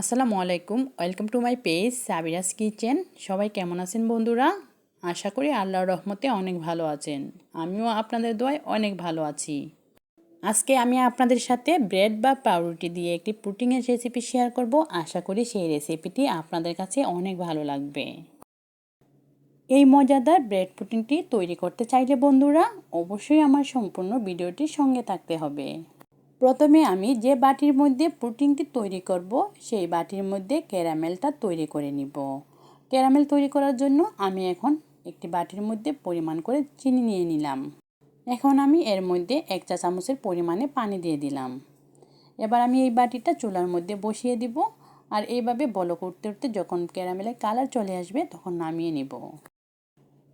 আসসালামু আলাইকুম, welcome to my page Sabira's kitchen. সবাই কেমন আছেন বন্ধুরা? আশা করি আল্লাহর রহমতে অনেক ভালো আছেন। আমিও আপনাদের দোয়ায় অনেক ভালো আছি। আজকে আমি আপনাদের সাথে ব্রেড বা পাউরুটি দিয়ে একটি পুটিংয়ের রেসিপি শেয়ার করব। আশা করি সেই রেসিপিটি আপনাদের কাছে অনেক ভালো লাগবে। এই মজাদার ব্রেড পুটিংটি তৈরি করতে চাইলে বন্ধুরা, অবশ্যই আমার সম্পূর্ণ ভিডিওটির সঙ্গে থাকতে হবে। প্রথমে আমি যে বাটির মধ্যে প্রোটিনটি তৈরি করব, সেই বাটির মধ্যে ক্যারামেলটা তৈরি করে নিব। ক্যারামেল তৈরি করার জন্য আমি এখন একটি বাটির মধ্যে পরিমাণ করে চিনি নিয়ে নিলাম। এখন আমি এর মধ্যে এক চা চামচের পরিমাণে পানি দিয়ে দিলাম। এবার আমি এই বাটিটা চুলার মধ্যে বসিয়ে দিব আর এইভাবে বলো করতে করতে যখন ক্যারামেলের কালার চলে আসবে তখন নামিয়ে নিব।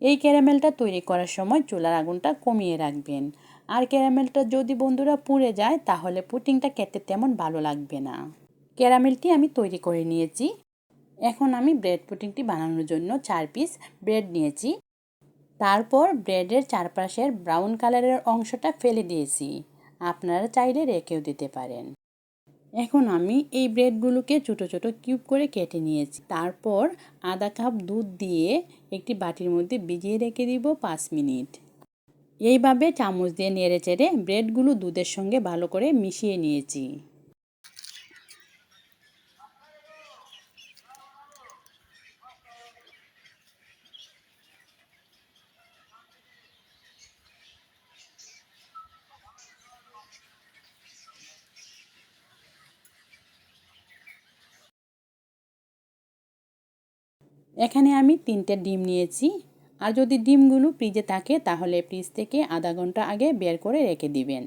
এই ক্যারামেলটা তৈরি করার সময় চুলার আগুনটা কমিয়ে রাখবেন আর ক্যারামেলটা যদি বন্ধুরা পুড়ে যায়, তাহলে পুটিংটা খেতে তেমন ভালো লাগবে না। ক্যারামেলটি আমি তৈরি করে নিয়েছি। এখন আমি ব্রেড পুটিংটি বানানোর জন্য চার পিস ব্রেড নিয়েছি। তারপর ব্রেডের চারপাশের ব্রাউন কালারের অংশটা ফেলে দিয়েছি। আপনারা চাইলে রেখেও দিতে পারেন। এখন আমি এই ব্রেডগুলোকে ছোটো ছোটো কিউব করে কেটে নিয়েছি। তারপর আধা কাপ দুধ দিয়ে একটি বাটির মধ্যে ভিজিয়ে রেখে দিব পাঁচ মিনিট। এইভাবে চামচ দিয়ে নেড়ে চেড়ে ব্রেডগুলো দুধের সঙ্গে ভালো করে মিশিয়ে নিয়েছি। এখানে আমি তিনটে ডিম নিয়েছি। আর যদি ডিমগুলো ফ্রিজে থাকে, তাহলে ফ্রিজ থেকে আধা ঘণ্টা আগে বের করে রেখে দিবেন।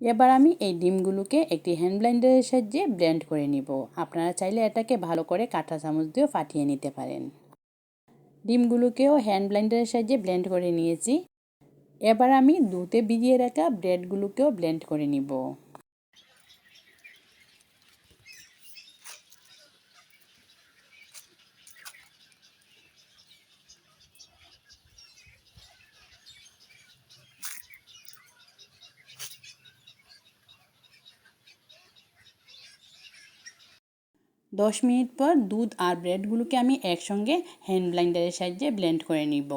এবার আমি এই ডিমগুলোকে একটি হ্যান্ড ব্লেন্ডারের সাহায্যে ব্লেন্ড করে নিব। আপনারা চাইলে এটাকে ভালো করে কাঁটা চামচ দিয়েও ফাটিয়ে নিতে পারেন। ডিমগুলোকেও হ্যান্ড ব্লেন্ডারের সাহায্যে ব্লেন্ড করে নিয়েছি। এবার আমি দুধে ভিজিয়ে রাখা ব্রেডগুলোকেও ব্লেন্ড করে নিব। দশ মিনিট পর দুধ আর ব্রেডগুলোকে আমি একসঙ্গে হ্যান্ড ব্লেন্ডারের সাহায্যে ব্লেন্ড করে নিব।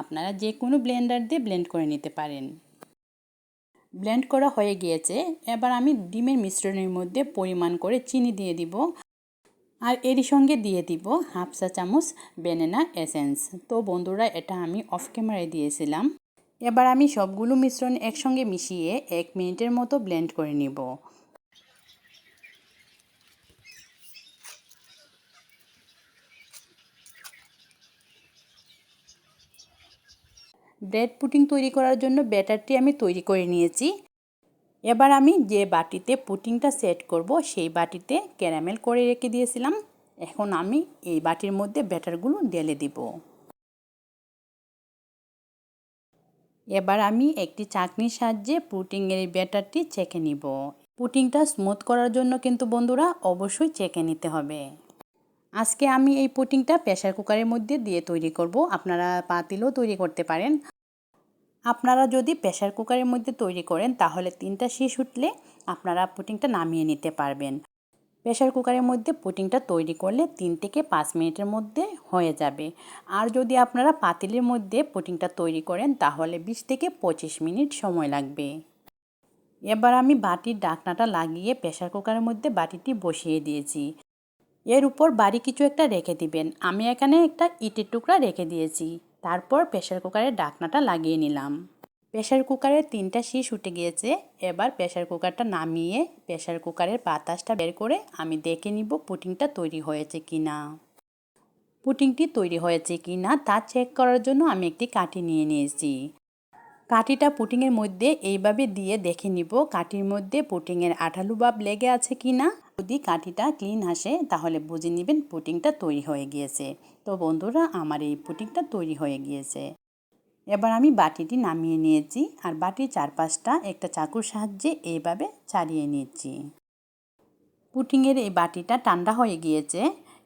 আপনারা যে কোনো ব্লেন্ডার দিয়ে ব্লেন্ড করে নিতে পারেন। ব্লেন্ড করা হয়ে গিয়েছে। এবার আমি ডিমের মিশ্রণের মধ্যে পরিমাণ করে চিনি দিয়ে দিব। আর এরই সঙ্গে দিয়ে দিব হাফ চা চামচ বেনেনা এসেন্স তো বন্ধুরা, এটা আমি অফ ক্যামেরায় দিয়েছিলাম। এবার আমি সবগুলো মিশ্রণ একসঙ্গে মিশিয়ে এক মিনিটের মতো ব্লেন্ড করে নিব। ব্রেড পুটিং তৈরি করার জন্য ব্যাটারটি আমি তৈরি করে নিয়েছি। এবার আমি যে বাটিতে পুটিংটা সেট করব, সেই বাটিতে ক্যারামেল করে রেখে দিয়েছিলাম। এখন আমি এই বাটির মধ্যে ব্যাটারগুলো ঢেলে দিব। এবার আমি একটি চাকনির সাহায্যে পুটিংয়ের এই ব্যাটারটি চেকে নিব। পুটিংটা স্মুথ করার জন্য কিন্তু বন্ধুরা অবশ্যই চেকে নিতে হবে। আজকে আমি এই পুটিংটা প্রেশার কুকারের মধ্যে দিয়ে তৈরি করব। আপনারা পাতিলও তৈরি করতে পারেন। আপনারা যদি প্রেশার কুকারের মধ্যে তৈরি করেন, তাহলে তিনটা শীষ উঠলে আপনারা পুটিংটা নামিয়ে নিতে পারবেন। প্রেশার কুকারের মধ্যে পুটিংটা তৈরি করলে তিন থেকে পাঁচ মিনিটের মধ্যে হয়ে যাবে। আর যদি আপনারা পাতিলের মধ্যে পুটিংটা তৈরি করেন, তাহলে বিশ থেকে পঁচিশ মিনিট সময় লাগবে। এবার আমি বাটির ডাকনাটা লাগিয়ে প্রেশার কুকারের মধ্যে বাটিটি বসিয়ে দিয়েছি। এর উপর বাড়ি কিছু একটা রেখে দিবেন। আমি এখানে একটা ইটের টুকরা রেখে দিয়েছি। তারপর প্রেশার কুকারের ডাকনাটা লাগিয়ে নিলাম। প্রেশার কুকারের তিনটা শীষ উঠে গিয়েছে। এবার প্রেশার কুকারটা নামিয়ে প্রেশার কুকারের বাতাসটা বের করে আমি দেখে নিব পুটিংটা তৈরি হয়েছে কি না পুটিংটি তৈরি হয়েছে কি না তা চেক করার জন্য আমি একটি কাঠি নিয়ে নিয়েছি। কাঠিটা পুটিংয়ের মধ্যে এইভাবে দিয়ে দেখে নিব কাঠির মধ্যে পুটিংয়ের আঠালু ভাব লেগে আছে কি না যদি কাঠিটা ক্লিন আসে, তাহলে বুঝে নেবেন পুটিংটা তৈরি হয়ে গিয়েছে। তো বন্ধুরা, আমার এই পুটিংটা তৈরি হয়ে গিয়েছে। এবার আমি বাটিটি নামিয়ে নিয়েছি আর বাটির চারপাশটা একটা চাকুর সাহায্যে এইভাবে ছাড়িয়ে নিয়েছি পুটিংয়ের এই বাটিটা ঠান্ডা হয়ে গিয়েছে।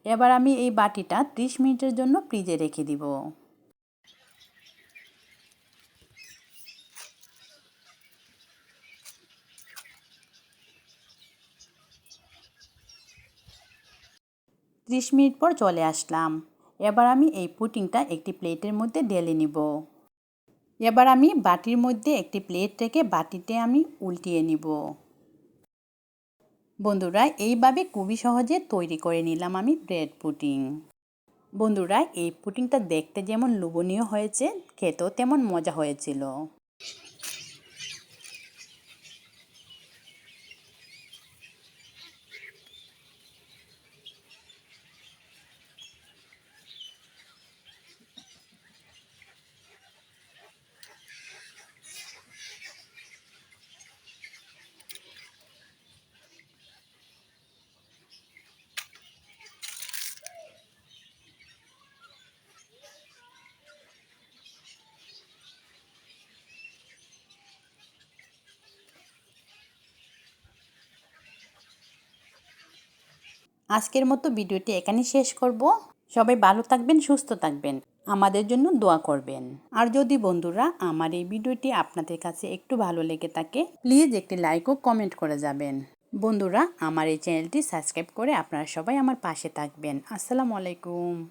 এবার আমি এই বাটিটা 30 মিনিটের জন্য ফ্রিজে রেখে দিব। ত্রিশ মিনিট পর চলে আসলাম। এবার আমি এই পুটিংটা একটি প্লেটের মধ্যে ঢেলে নিব। এবার আমি বাটির মধ্যে একটি প্লেট রেখে বাটিতে আমি উল্টিয়ে নিব। বন্ধুরা, এইভাবে খুবই সহজে তৈরি করে নিলাম আমি ব্রেড পুটিং। বন্ধুরা, এই পুটিংটা দেখতে যেমন লোভনীয় হয়েছে, খেতেও তেমন মজা হয়েছিল। আজকের মতো ভিডিওটি এখানে শেষ করব। সবাই ভালো থাকবেন, সুস্থ থাকবেন। আমাদের জন্য দোয়া করবেন। আর যদি বন্ধুরা আমার এই ভিডিওটি আপনাদের কাছে একটু ভালো লেগে থাকে, প্লিজ একটি লাইক ও কমেন্ট করে যাবেন। বন্ধুরা, আমার এই চ্যানেলটি সাবস্ক্রাইব করে আপনারা সবাই আমার পাশে থাকবেন। আসসালামু আলাইকুম।